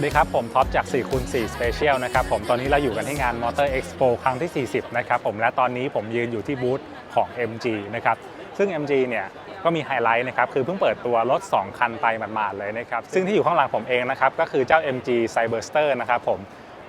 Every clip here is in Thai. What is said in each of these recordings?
สวัสดีครับ ผมท็อปจาก4คูณ4 Special นะครับผมตอนนี้เราอยู่กันที่งาน Motor Expo ครั้งที่ 40 นะครับผมและตอนนี้ผมยืนอยู่ที่บูธของ MG นะครับซึ่ง MG เนี่ยก็มีไฮไลท์นะครับคือเพิ่งเปิดตัวรถ 2 คันไปหมาดๆเลยนะครับซึ่งที่อยู่ข้างหลังผมเองนะครับก็คือเจ้า MG Cyberster นะครับผม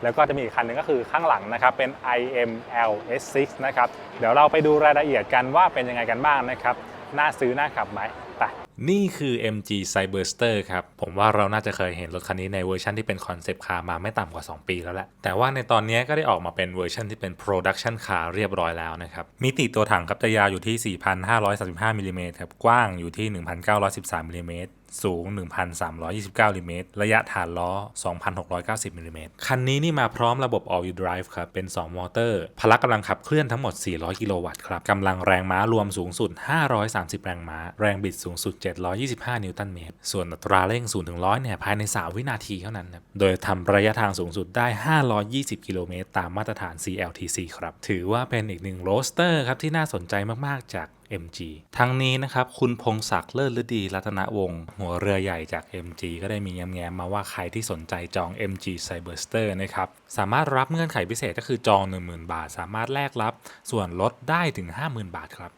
แล้วก็จะมีอีกคันหนึงก็คือข้างหลังนะครับเป็น IML S6 นะครับเดี๋ยวเราไปดูรายละเอียดกันว่าเป็นยังไงกันบ้างนะครับ น่าซื้อน่าขับไหมไปนี่คือ MG Cyberster ครับ ผมว่าเราน่าจะเคยเห็นรถคันนี้ในเวอร์ชันที่เป็นคอนเซปต์คาร์มาไม่ต่ำกว่า 2 ปีแล้วแหละ แต่ว่าในตอนนี้ก็ได้ออกมาเป็นเวอร์ชันที่เป็น Production Car เรียบร้อยแล้วนะครับ มิติตัวถังครับจะยาวอยู่ที่ 4,535มิลลิเมตรครับ กว้างอยู่ที่ 1,913มิลลิเมตร สูง 1,329มิลลิเมตร ระยะฐานล้อ 2,690มิลลิเมตร คันนี้นี่มาพร้อมระบบ All Wheel Drive ครับ เป็น 2 มอเตอร์ พละกำลังขับเคลื่อนทั้งหมด 400 กิโลวัตต์ครับ กำลังแรงม้ารวมสูงสุด 530 แรงม้า แรงบิดสูงสุด 725 นิวตันเมตร ส่วนอัตราเร่ง0ถึง100เนี่ยภายใน 3 วินาทีเท่านั้นครับ โดยทำระยะทางสูงสุดได้ 520 กิโลเมตร ตามมาตรฐาน CLTC ครับ ถือว่าเป็นอีกหนึ่งโรสเตอร์ครับที่น่าสนใจมากๆจาก MG ทั้งนี้นะครับคุณพงศักดิ์เลิศฤดีรัตนวงศ์หัวเรือใหญ่จาก MG ก็ได้มีแง้มๆมาว่าใครที่สนใจจอง MG Cyberster นะครับสามารถรับเงื่อนไขพิเศษก็คือจอง 10,000 บาท สามารถแลกรับ ส่วนลดได้ถึง 50,000 บาทครับ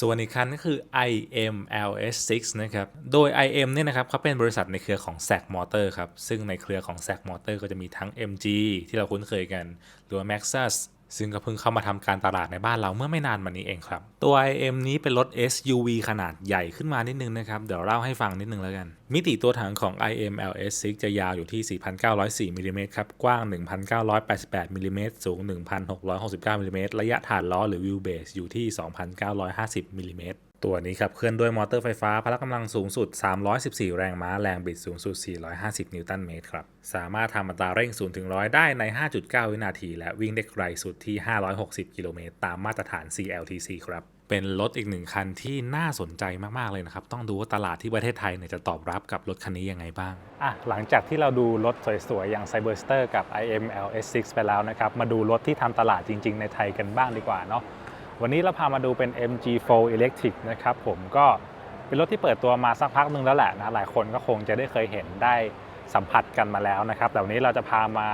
ส่วนอีกคันก็คือ IMLS6 นะครับ โดย IM เนี่ยนะครับเขาเป็นบริษัทในเครือของ SAC Motor ครับ ซึ่งในเครือของ SAC Motor ก็จะมีทั้ง MG ที่เราคุ้นเคยกัน หรือว่า Maxus ซึ่งก็เพิ่งเข้ามาทำการตลาดในบ้านเราเมื่อไม่นานมานี้เองครับ ตัว IM นี้เป็นรถ SUV ขนาดใหญ่ขึ้นมานิดนึงนะครับ เดี๋ยวเล่าให้ฟังนิดนึงแล้วกัน มิติตัวถังของ IM LS6 จะยาวอยู่ที่ 4,904มิลลิเมตรครับ กว้าง 1,988มิลลิเมตรสูง 1,669มิลลิเมตรระยะฐานล้อหรือ wheelbase อยู่ที่ 2,950มิลลิเมตร ตัวนี้ขับเคลื่อนด้วยมอเตอร์ไฟฟ้า พละกำลังสูงสุด 314 แรงม้า แรงบิดสูงสุด 450 นิวตันเมตรครับ สามารถทำอัตราเร่ง 0 ถึง 100 ได้ใน 5.9 วินาที และวิ่งได้ไกลสุดที่ 560 กิโลเมตร ตามมาตรฐาน CLTC ครับ เป็นรถอีกหนึ่งคันที่น่าสนใจมาก ๆ เลยนะครับ ต้องดูว่าตลาดที่ประเทศไทยเนี่ยจะตอบรับกับรถคันนี้ยังไงบ้าง อะ หลังจากที่เราดูรถสวย ๆ อย่าง Cyberster กับ IML S6 ไปแล้วนะครับ มาดูรถที่ทำตลาดจริง ๆ ในไทยกันบ้างดีกว่าเนาะ วันนี้เราพามาดูเป็น MG4 Electric นะครับผมก็เป็นรถที่เปิดตัวมาสักพักหนึ่งแล้วแหละนะหลายคนก็คงจะได้เคยเห็นได้สัมผัสกันมาแล้วนะครับแต่วันนี้เราจะพามา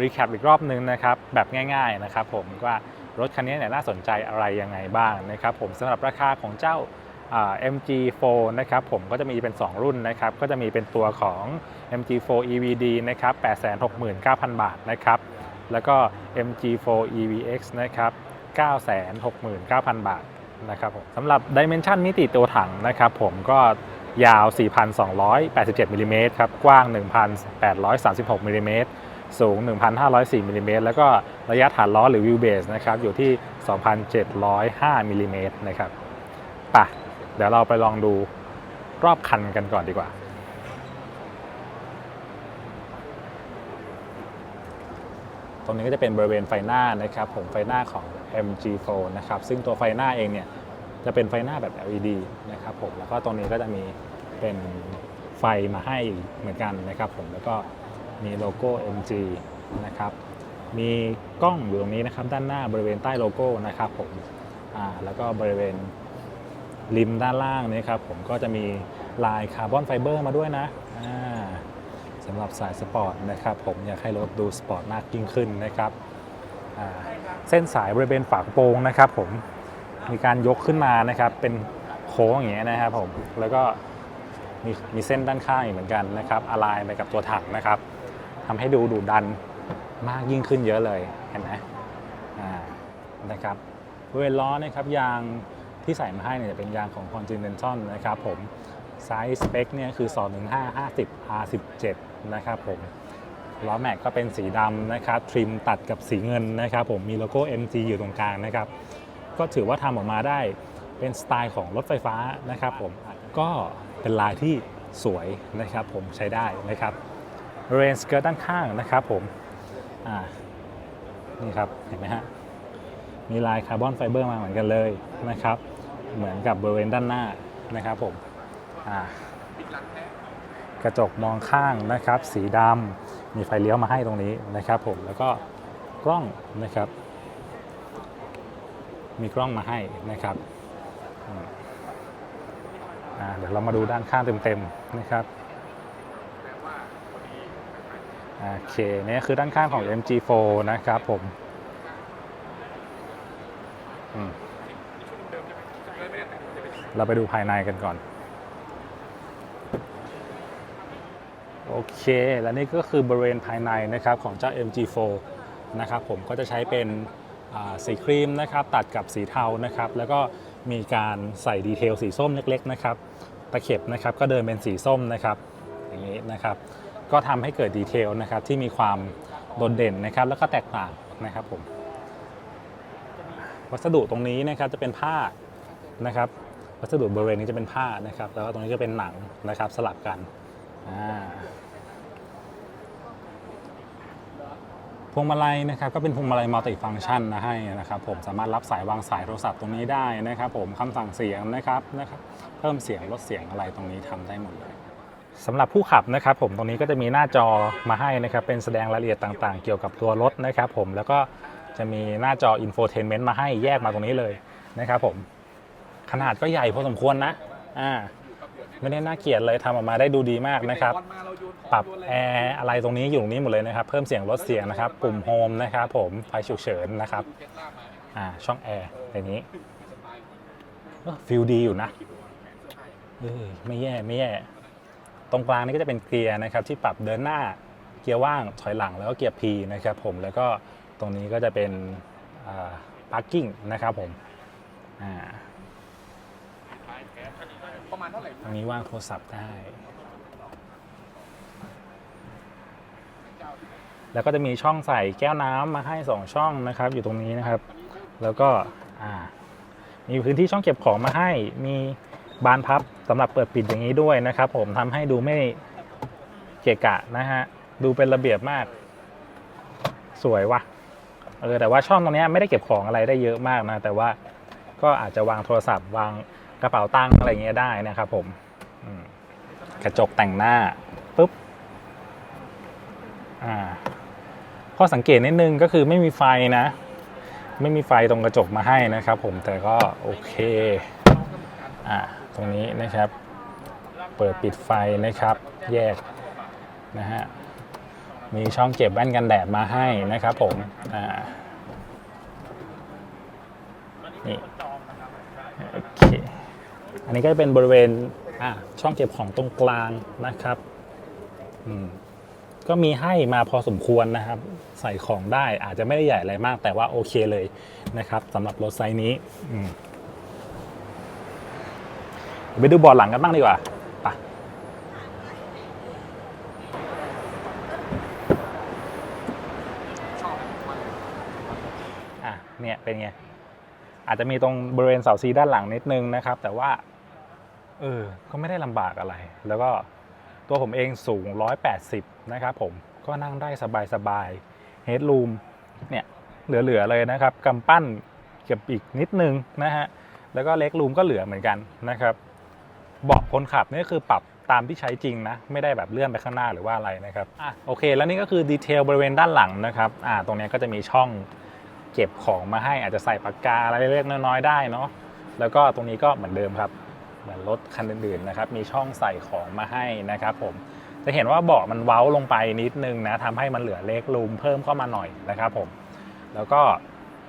recap อีกรอบนึงนะครับแบบง่ายๆนะครับผมว่ารถคันนี้เนี่ยน่าสนใจอะไรยังไงบ้างนะครับผมสำหรับราคาของเจ้าอ่า MG4 นะครับผมก็จะมีเป็น 2 รุ่นนะครับก็จะมีเป็นตัวของ MG4 EVD นะครับ869,000 บาทนะครับแล้วก็ MG4 EVX นะครับ 969,000 บาทนะครับผมสำหรับ Dimension มิติตัวถังนะครับผมก็ยาว 4,287มิลลิเมตรครับ กว้าง 1,836มิลลิเมตรสูง 1,504มิลลิเมตรแล้วก็ระยะฐานล้อหรือ wheelbase นะครับ อยู่ที่ 2,705มิลลิเมตรนะครับ ป่ะ เดี๋ยวเราไปลองดูรอบคันกันก่อนดีกว่า ตรงนี้ก็จะเป็นบริเวณไฟหน้านะครับผมไฟหน้าของ MG4 นะครับซึ่งตัวไฟหน้าเองเนี่ยจะเป็นไฟหน้าแบบ LED นะครับผมแล้วก็ตรงนี้ก็จะมีเป็นไฟมาให้เหมือนกันนะครับผมแล้วก็มีโลโก้ MG นะครับมีกล้องอยู่ตรงนี้นะครับด้านหน้าบริเวณใต้โลโก้นะครับผมอ่าแล้วก็บริเวณริมด้านล่างนี่ครับผมก็จะมีลายคาร์บอนไฟเบอร์มาด้วยนะอ่า สำหรับสายสปอร์ตนะครับผมอยากให้รถดูสปอร์ตมากยิ่งขึ้นนะครับเส้นสายบริเวณฝากระโปรงนะครับผมมีการยกขึ้นมานะครับเป็นโค้งอย่างเงี้ยนะครับผมแล้วก็มีมีเส้นด้านข้างอีกเหมือนกันนะครับอะไลน์ไปกับตัวถังนะครับทำให้ดูดุดันมากยิ่งขึ้นเยอะเลยเห็นไหมอ่านะครับบริเวณล้อนะครับยางที่ใส่มาให้เนี่ยเป็นยางของ Continental นะครับผม ไซส์สเปคเนี่ยคือ 215 50 R17 นะครับผมล้อแม็กก็เป็นสีดำนะครับทริมตัดกับสีเงินนะครับผมมีโลโก้ MG อยู่ตรงกลางนะครับก็ถือว่าทำออกมาได้เป็นสไตล์ของรถไฟฟ้านะครับผมก็เป็นลายที่สวยนะครับผมใช้ได้นะครับเรนสเกิร์ตด้านข้างนะครับผมอ่านี่ครับเห็นไหมฮะมีลายคาร์บอนไฟเบอร์มาเหมือนกันเลยนะครับเหมือนกับบริเวณด้านหน้านะครับผม กระจกมองข้างนะครับ สีดำมีไฟเลี้ยวมาให้ตรงนี้นะครับผมแล้วก็กล้องนะครับ มีกล้องมาให้นะครับอืมอ่าเดี๋ยวเรามาดูด้านข้างเต็มๆนะครับโอเคนี่คือด้านข้างของ MG4 นะครับผมอืมเราไปดูภายในกันก่อน โอเค และนี่ก็คือบริเวณภายในนะครับของเจ้า MG4 นะครับผมก็จะใช้เป็นสีครีมนะครับตัดกับสีเทานะครับแล้วก็มีการใส่ดีเทลสีส้มเล็กๆนะครับตะเข็บนะครับก็เดินเป็นสีส้มนะครับอย่างนี้นะครับก็ทำให้เกิดดีเทลนะครับที่มีความโดดเด่นนะครับแล้วก็แตกต่างนะครับผมวัสดุตรงนี้นะครับจะเป็นผ้านะครับวัสดุบริเวณนี้จะเป็นผ้านะครับแล้วก็ตรงนี้จะเป็นหนังนะครับสลับกัน พวงมาลัยนะครับก็เป็นพวงมาลัยมัลติฟังก์ชันนะให้นะครับผมสามารถรับสายวางสายโทรศัพท์ตรงนี้ได้นะครับ ผมคำสั่งเสียงนะครับนะครับเพิ่มเสียงลดเสียงอะไรตรงนี้ทำได้หมดเลยสำหรับผู้ขับนะครับผมตรงนี้ก็จะมีหน้าจอมาให้นะครับเป็นแสดงรายละเอียดต่างๆ เกี่ยวกับตัวรถนะครับผมแล้วก็จะมีหน้าจอ infotainment มาให้แยกมาตรงนี้เลยนะครับผมขนาดก็ใหญ่พอสมควรนะอ่า ไม่ได้น่าเกลียดเลยทำออกมาได้ดูดีมากนะครับ ปรับแอร์อะไรตรงนี้อยู่ตรงนี้หมดเลยนะครับ เพิ่มเสียงลดเสียงนะครับ ปุ่มโฮมนะครับผมไฟฉุกเฉินนะครับ อ่าช่องแอร์อย่างนี้ฟิลดีอยู่นะเออไม่แย่ไม่แย่ ตรงกลางนี่ก็จะเป็นเกียร์นะครับ ที่ปรับเดินหน้าเกียร์ว่างถอยหลังแล้วก็เกียร์ P นะครับผมแล้วก็ตรงนี้ก็จะเป็นพาร์กิ้งนะครับผมอ่า ประมาณเท่าไหร่ตรงนี้ว่างโทรศัพท์ได้ แล้วก็จะมีช่องใส่แก้วน้ำมาให้ 2 ช่องนะครับ อยู่ตรงนี้นะครับ แล้วก็อ่ามีพื้นที่ช่องเก็บของมาให้ มีบานพับสำหรับเปิดปิดอย่างนี้ด้วยนะครับ ผมทำให้ดูไม่เกะกะนะฮะ ดูเป็นระเบียบมาก สวยว่ะ เออแต่ว่าช่องตรงเนี้ยไม่ได้เก็บของอะไรได้เยอะมากนะ แต่ว่าก็อาจจะวางโทรศัพท์วาง กระเป๋าตังค์อะไรเงี้ยได้นะครับผมกระจกแต่งหน้าปุ๊บอ่าข้อสังเกตนิดนึงก็คือไม่มีไฟนะ ไม่มีไฟตรงกระจกมาให้นะครับผมแต่ก็โอเคอ่าตรงนี้นะครับ เปิดปิดไฟนะครับ แยกนะฮะมีช่องเก็บแว่นกันแดดมาให้นะครับผมอ่านี่โอเค อันนี้ก็จะเป็นบริเวณอ่าช่องเก็บของตรงกลางนะครับอืมก็มีให้มาพอสมควรนะครับ ใส่ของได้อาจจะไม่ได้ใหญ่อะไรมาก แต่ว่าโอเคเลยนะครับสำหรับรถไซส์นี้อืมไปดูบอร์ดหลังกันบ้างดีกว่าไปอะเนี่ยเป็นไง อาจจะมีตรงบริเวณเสาซีด้านหลังนิดนึงนะครับ แต่ว่า เออ ก็ไม่ได้ลำบากอะไร แล้วก็ตัวผมเองสูง 180 นะครับผม ก็นั่งได้สบายๆ เฮดรูมเนี่ยเหลือ ๆ เลยนะครับกำปั้นเก็บอีกนิดนึงนะฮะ แล้วก็เล็กรูมก็เหลือเหมือนกันนะครับ เบาะคนขับนี่คือปรับตามที่ใช้จริงนะ ไม่ได้แบบเลื่อนไปข้างหน้าหรือว่าอะไรนะครับ อะโอเค แล้วนี่ก็คือดีเทลบริเวณด้านหลังนะครับ อ่า ตรงนี้ก็จะมีช่อง เก็บของมาให้อาจจะใส่ปากกาอะไรเล็กๆน้อยๆได้เนาะแล้วก็ตรงนี้ก็เหมือนเดิมครับ เหมือนรถคันอื่นๆนะครับมีช่องใส่ของมาให้นะครับผมจะเห็นว่าเบาะมันเว้าลงไปนิดนึงนะทำให้มันเหลือเล็กรูมเพิ่มเข้ามาหน่อยนะครับผมแล้วก็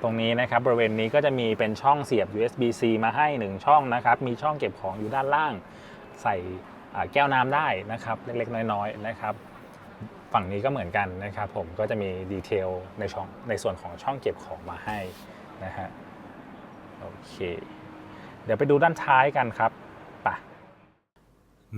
ตรงนี้นะครับบริเวณนี้ก็จะมีเป็นช่องเสียบ USB-C มาให้ 1 ช่องนะครับมีช่องเก็บของอยู่ด้านล่าง ใส่แก้วน้ำได้นะครับเล็กๆ น้อยๆนะครับ ฝั่งนี้ก็เหมือนกันนะครับผมก็จะมีดีเทลในช่องในส่วนของช่องเก็บของมาให้นะฮะโอเค เดี๋ยวไปดูด้านท้ายกันครับไป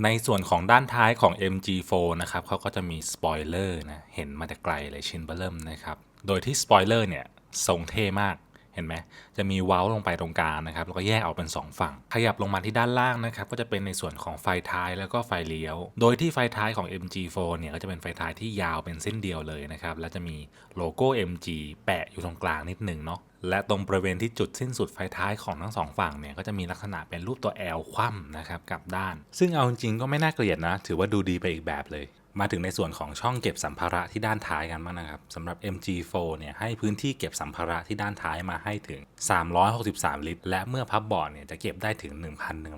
ในส่วนของด้านท้ายของ MG4 นะครับเขาก็จะมีสปอยเลอร์นะเห็นมาแต่ไกลเลยชิ้นเบอร์เริ่มนะครับ โดยที่สปอยเลอร์เนี่ยทรงเท่มาก ห็นไหมจะมีเว้าลงไปตรงกลางนะครับแล้วก็แยกออกเป็น 2 ฝั่ง ขยับลงมาที่ด้านล่างนะครับก็จะเป็นในส่วนของไฟท้ายแล้วก็ไฟเลี้ยว โดยที่ไฟท้ายของ MG4 เนี่ยก็จะเป็นไฟท้ายที่ยาวเป็นเส้นเดียวเลยนะครับและจะมีโลโก้ MG แปะอยู่ตรงกลางนิดหนึ่งเนาะและตรงบริเวณที่จุดสิ้นสุดไฟท้ายของทั้งสองฝั่งเนี่ยก็จะมีลักษณะเป็นรูปตัว L คว่ำนะครับกับด้าน ซึ่งเอาจริงก็ไม่น่าเกลียดนะ ถือว่าดูดีไปอีกแบบเลย มาถึงในส่วนของช่องเก็บสัมภาระที่ด้านท้ายกันบ้างนะครับสำหรับ MG4 เนี่ยให้พื้นที่เก็บสัมภาระที่ด้านท้ายมาให้ถึง 363 ลิตร และเมื่อพับเบาะเนี่ยจะเก็บได้ถึง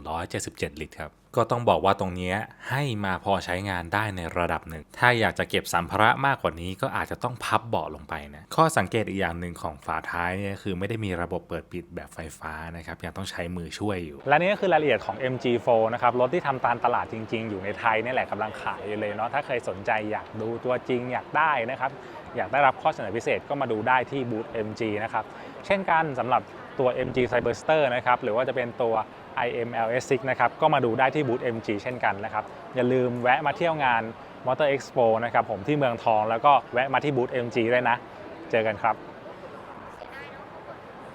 1,177 ลิตรครับ ก็ต้องบอกว่าตรงนี้ให้มาพอใช้งานได้ในระดับหนึ่ง ถ้าอยากจะเก็บสัมภาระมากกว่านี้ก็อาจจะต้องพับเบาะลงไปนะ ข้อสังเกตอีกอย่างหนึ่งของฝาท้ายเนี่ยคือไม่ได้มีระบบเปิดปิดแบบไฟฟ้านะครับ ยังต้องใช้มือช่วยอยู่ และนี่ก็คือรายละเอียดของ MG4 นะครับ รถที่ทำตามตลาดจริง ๆ อยู่ในไทยนี่แหละกำลังขายอยู่เลยเนาะ ถ้าเคยสนใจอยากดูตัวจริงอยากได้นะครับ อยากได้รับข้อเสนอพิเศษก็มาดูได้ที่บูธ MG นะครับ เช่นกันสำหรับตัว MG Cyberster นะครับ หรือว่าจะเป็นตัว IMLS6 นะครับก็มาดูได้ที่บูธ MG เช่นกันนะครับ อย่าลืมแวะมาเที่ยวงาน Motor Expo นะครับผมที่เมืองทองแล้วก็แวะมาที่บูธ MG ด้วยนะ เจอกันครับ